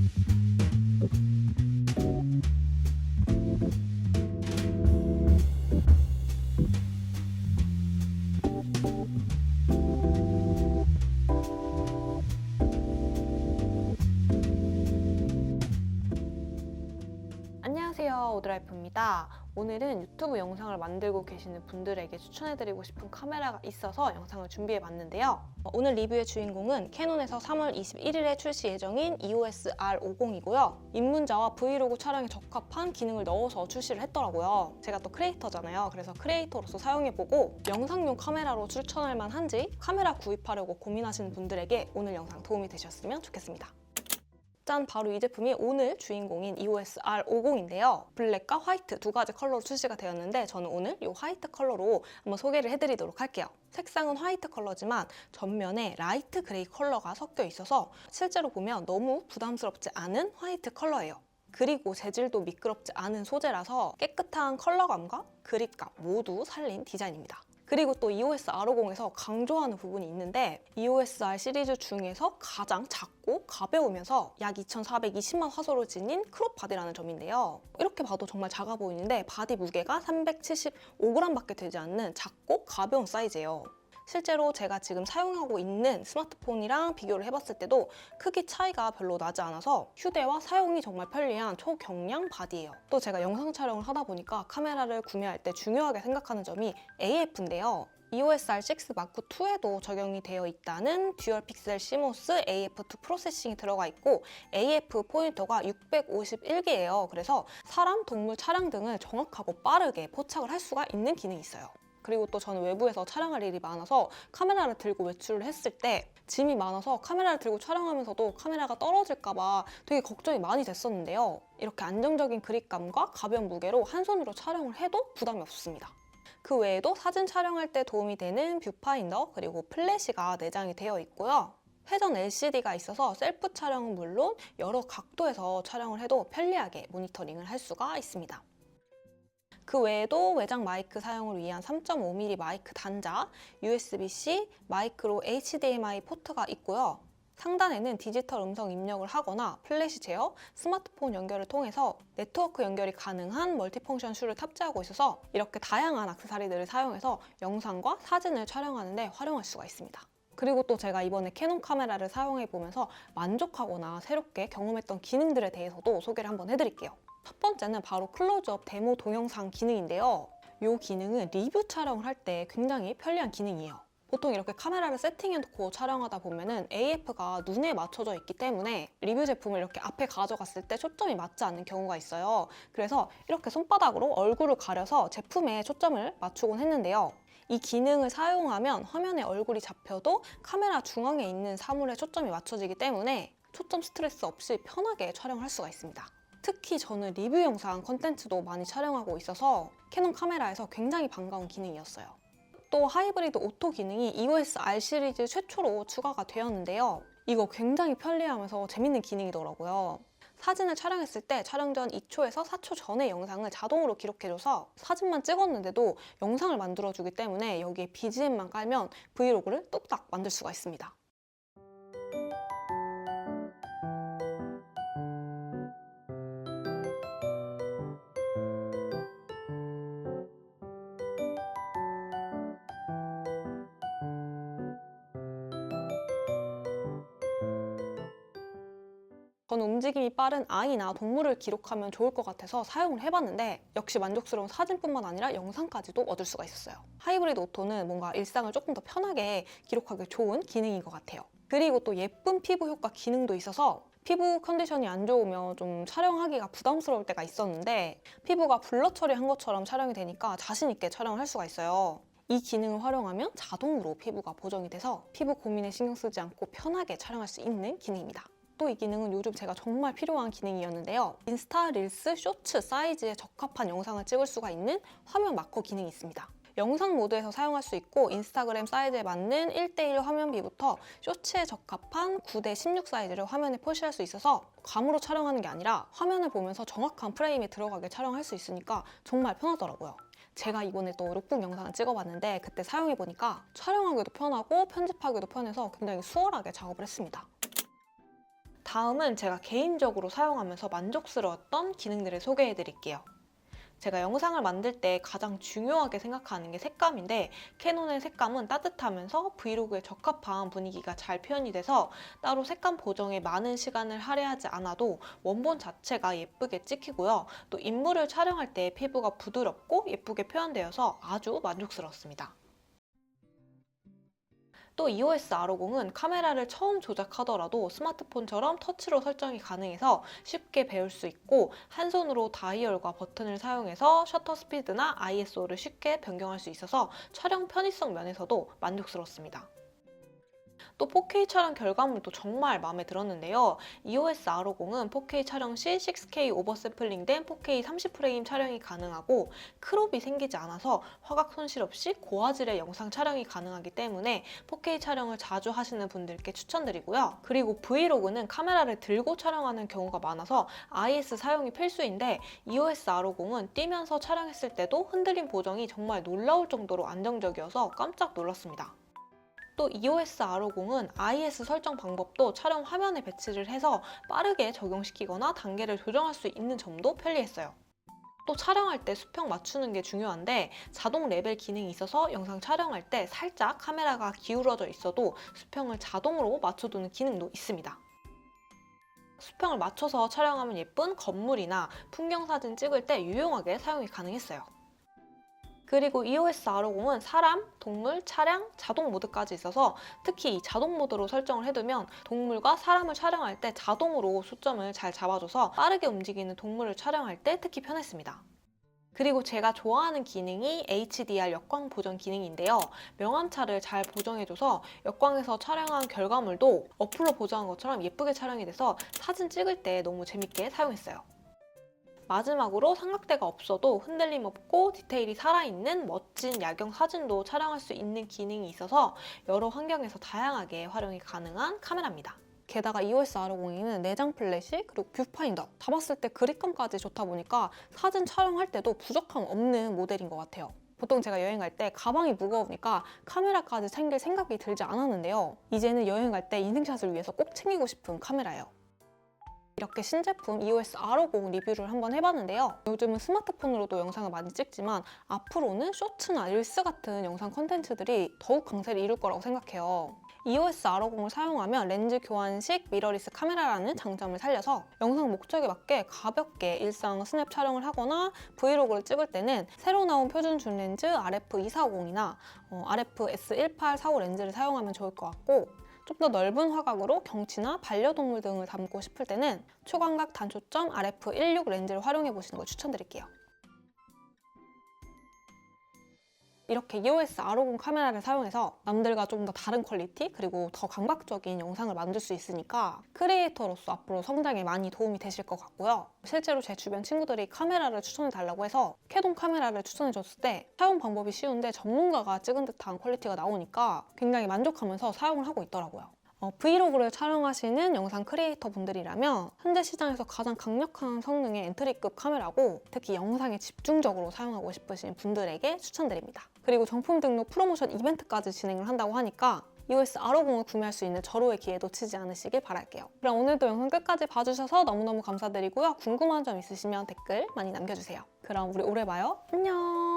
thank you 오드라이프입니다. 오늘은 유튜브 영상을 만들고 계시는 분들에게 추천해드리고 싶은 카메라가 있어서 영상을 준비해봤는데요. 어, 오늘 리뷰의 주인공은 캐논에서 3월 21일에 출시 예정인 EOS R50이고요. 입문자와 브이로그 촬영에 적합한 기능을 넣어서 출시를 했더라고요. 제가 또 크리에이터잖아요. 그래서 크리에이터로서 사용해보고 영상용 카메라로 추천할 만한지 카메라 구입하려고 고민하시는 분들에게 오늘 영상 도움이 되셨으면 좋겠습니다 짠 바로 이 제품이 오늘 주인공인 EOS R50인데요. 블랙과 화이트 두 가지 컬러로 출시가 되었는데 저는 오늘 이 화이트 컬러로 한번 소개를 해드리도록 할게요. 색상은 화이트 컬러지만 전면에 라이트 그레이 컬러가 섞여 있어서 실제로 보면 너무 부담스럽지 않은 화이트 컬러예요. 그리고 재질도 미끄럽지 않은 소재라서 깨끗한 컬러감과 그립감 모두 살린 디자인입니다. 그리고 또 EOS R50에서 강조하는 부분이 있는데 EOS R 시리즈 중에서 가장 작고 가벼우면서 약 2420만 화소를 지닌 크롭 바디라는 점인데요. 이렇게 봐도 정말 작아 보이는데 바디 무게가 375g밖에 되지 않는 작고 가벼운 사이즈예요. 실제로 제가 지금 사용하고 있는 스마트폰이랑 비교를 해봤을 때도 크기 차이가 별로 나지 않아서 휴대와 사용이 정말 편리한 초경량 바디예요. 또 제가 영상 촬영을 하다 보니까 카메라를 구매할 때 중요하게 생각하는 점이 AF인데요. EOS R6 마크 2에도 적용이 되어 있다는 듀얼 픽셀 시모스 AF2 프로세싱이 들어가 있고 AF 포인터가 651개예요. 그래서 사람, 동물, 차량 등을 정확하고 빠르게 포착을 할 수가 있는 기능이 있어요. 그리고 또 저는 외부에서 촬영할 일이 많아서 카메라를 들고 외출을 했을 때 짐이 많아서 카메라를 들고 촬영하면서도 카메라가 떨어질까봐 되게 걱정이 많이 됐었는데요. 이렇게 안정적인 그립감과 가벼운 무게로 한 손으로 촬영을 해도 부담이 없습니다. 그 외에도 사진 촬영할 때 도움이 되는 뷰파인더 그리고 플래시가 내장이 되어 있고요. 회전 LCD가 있어서 셀프 촬영은 물론 여러 각도에서 촬영을 해도 편리하게 모니터링을 할 수가 있습니다. 그 외에도 외장 마이크 사용을 위한 3.5mm 마이크 단자, USB-C, 마이크로 HDMI 포트가 있고요. 상단에는 디지털 음성 입력을 하거나 플래시 제어, 스마트폰 연결을 통해서 네트워크 연결이 가능한 멀티펑션 슈를 탑재하고 있어서 이렇게 다양한 액세서리들을 사용해서 영상과 사진을 촬영하는 데 활용할 수가 있습니다. 그리고 또 제가 이번에 캐논 카메라를 사용해 보면서 만족하거나 새롭게 경험했던 기능들에 대해서도 소개를 한번 해드릴게요. 첫 번째는 바로 클로즈업 데모 동영상 기능인데요. 이 기능은 리뷰 촬영을 할 때 굉장히 편리한 기능이에요. 보통 이렇게 카메라를 세팅해놓고 촬영하다 보면은 AF가 눈에 맞춰져 있기 때문에 리뷰 제품을 이렇게 앞에 가져갔을 때 초점이 맞지 않는 경우가 있어요. 그래서 이렇게 손바닥으로 얼굴을 가려서 제품에 초점을 맞추곤 했는데요. 이 기능을 사용하면 화면에 얼굴이 잡혀도 카메라 중앙에 있는 사물에 초점이 맞춰지기 때문에 초점 스트레스 없이 편하게 촬영할 수가 있습니다. 특히 저는 리뷰 영상 컨텐츠도 많이 촬영하고 있어서 캐논 카메라에서 굉장히 반가운 기능이었어요. 또 하이브리드 오토 기능이 EOS R 시리즈 최초로 추가가 되었는데요. 이거 굉장히 편리하면서 재밌는 기능이더라고요. 사진을 촬영했을 때 촬영 전 2초에서 4초 전의 영상을 자동으로 기록해줘서 사진만 찍었는데도 영상을 만들어주기 때문에 여기에 BGM만 깔면 브이로그를 뚝딱 만들 수가 있습니다. 저는 움직임이 빠른 아이나 동물을 기록하면 좋을 것 같아서 사용을 해봤는데 역시 만족스러운 사진뿐만 아니라 영상까지도 얻을 수가 있었어요. 하이브리드 오토는 뭔가 일상을 조금 더 편하게 기록하기 좋은 기능인 것 같아요. 그리고 또 예쁜 피부 효과 기능도 있어서 피부 컨디션이 안 좋으면 좀 촬영하기가 부담스러울 때가 있었는데 피부가 블러 처리한 것처럼 촬영이 되니까 자신 있게 촬영을 할 수가 있어요. 이 기능을 활용하면 자동으로 피부가 보정이 돼서 피부 고민에 신경 쓰지 않고 편하게 촬영할 수 있는 기능입니다. 또 이 기능은 요즘 제가 정말 필요한 기능이었는데요. 인스타 릴스 쇼츠 사이즈에 적합한 영상을 찍을 수가 있는 화면 마커 기능이 있습니다. 영상 모드에서 사용할 수 있고 인스타그램 사이즈에 맞는 1대1 화면비부터 쇼츠에 적합한 9대 16 사이즈를 화면에 표시할 수 있어서 감으로 촬영하는 게 아니라 화면을 보면서 정확한 프레임에 들어가게 촬영할 수 있으니까 정말 편하더라고요. 제가 이번에 또 룩북 영상을 찍어봤는데 그때 사용해보니까 촬영하기도 편하고 편집하기도 편해서 굉장히 수월하게 작업을 했습니다. 다음은 제가 개인적으로 사용하면서 만족스러웠던 기능들을 소개해 드릴게요. 제가 영상을 만들 때 가장 중요하게 생각하는 게 색감인데 캐논의 색감은 따뜻하면서 브이로그에 적합한 분위기가 잘 표현이 돼서 따로 색감 보정에 많은 시간을 할애하지 않아도 원본 자체가 예쁘게 찍히고요. 또 인물을 촬영할 때 피부가 부드럽고 예쁘게 표현되어서 아주 만족스럽습니다. 또 EOS R50은 카메라를 처음 조작하더라도 스마트폰처럼 터치로 설정이 가능해서 쉽게 배울 수 있고 한 손으로 다이얼과 버튼을 사용해서 셔터 스피드나 ISO를 쉽게 변경할 수 있어서 촬영 편의성 면에서도 만족스럽습니다. 또 4K 촬영 결과물도 정말 마음에 들었는데요. EOS R50은 4K 촬영 시 6K 오버샘플링된 4K 30프레임 촬영이 가능하고 크롭이 생기지 않아서 화각 손실 없이 고화질의 영상 촬영이 가능하기 때문에 4K 촬영을 자주 하시는 분들께 추천드리고요. 그리고 브이로그는 카메라를 들고 촬영하는 경우가 많아서 IS 사용이 필수인데 EOS R50은 뛰면서 촬영했을 때도 흔들림 보정이 정말 놀라울 정도로 안정적이어서 깜짝 놀랐습니다. 또 EOS R50은 IS 설정 방법도 촬영 화면에 배치를 해서 빠르게 적용시키거나 단계를 조정할 수 있는 점도 편리했어요. 또 촬영할 때 수평 맞추는 게 중요한데 자동 레벨 기능이 있어서 영상 촬영할 때 살짝 카메라가 기울어져 있어도 수평을 자동으로 맞춰두는 기능도 있습니다. 수평을 맞춰서 촬영하면 예쁜 건물이나 풍경 사진 찍을 때 유용하게 사용이 가능했어요. 그리고 EOS R50은 사람, 동물, 차량, 자동 모드까지 있어서 특히 이 자동 모드로 설정을 해두면 동물과 사람을 촬영할 때 자동으로 초점을 잘 잡아줘서 빠르게 움직이는 동물을 촬영할 때 특히 편했습니다. 그리고 제가 좋아하는 기능이 HDR 역광 보정 기능인데요. 명암차를 잘 보정해줘서 역광에서 촬영한 결과물도 어플로 보정한 것처럼 예쁘게 촬영이 돼서 사진 찍을 때 너무 재밌게 사용했어요. 마지막으로 삼각대가 없어도 흔들림 없고 디테일이 살아있는 멋진 야경 사진도 촬영할 수 있는 기능이 있어서 여러 환경에서 다양하게 활용이 가능한 카메라입니다. 게다가 EOS R50은 내장 플래시 그리고 뷰파인더 다 봤을 때 그립감까지 좋다 보니까 사진 촬영할 때도 부족함 없는 모델인 것 같아요. 보통 제가 여행 갈 때 가방이 무거우니까 카메라까지 챙길 생각이 들지 않았는데요. 이제는 여행 갈 때 인생샷을 위해서 꼭 챙기고 싶은 카메라예요. 이렇게 신제품 EOS R50 리뷰를 한번 해봤는데요. 요즘은 스마트폰으로도 영상을 많이 찍지만 앞으로는 쇼츠나 릴스 같은 영상 콘텐츠들이 더욱 강세를 이룰 거라고 생각해요. EOS R50을 사용하면 렌즈 교환식 미러리스 카메라라는 장점을 살려서 영상 목적에 맞게 가볍게 일상 스냅 촬영을 하거나 브이로그를 찍을 때는 새로 나온 표준 줌 렌즈 RF240이나 어, RF-S1845 렌즈를 사용하면 좋을 것 같고 좀 더 넓은 화각으로 경치나 반려동물 등을 담고 싶을 때는 초광각 단초점 RF16 렌즈를 활용해 보시는 걸 추천드릴게요. 이렇게 EOS R50 카메라를 사용해서 남들과 좀 더 다른 퀄리티 그리고 더 감각적인 영상을 만들 수 있으니까 크리에이터로서 앞으로 성장에 많이 도움이 되실 것 같고요. 실제로 제 주변 친구들이 카메라를 추천해 달라고 해서 캐논 카메라를 추천해 줬을 때 사용 방법이 쉬운데 전문가가 찍은 듯한 퀄리티가 나오니까 굉장히 만족하면서 사용을 하고 있더라고요. 어, 브이로그를 촬영하시는 영상 크리에이터 분들이라면 현재 시장에서 가장 강력한 성능의 엔트리급 카메라고 특히 영상에 집중적으로 사용하고 싶으신 분들에게 추천드립니다. 그리고 정품 등록 프로모션 이벤트까지 진행을 한다고 하니까 EOS R50을 구매할 수 있는 절호의 기회 놓치지 않으시길 바랄게요. 그럼 오늘도 영상 끝까지 봐주셔서 너무너무 감사드리고요. 궁금한 점 있으시면 댓글 많이 남겨주세요. 그럼 우리 오래 봐요. 안녕!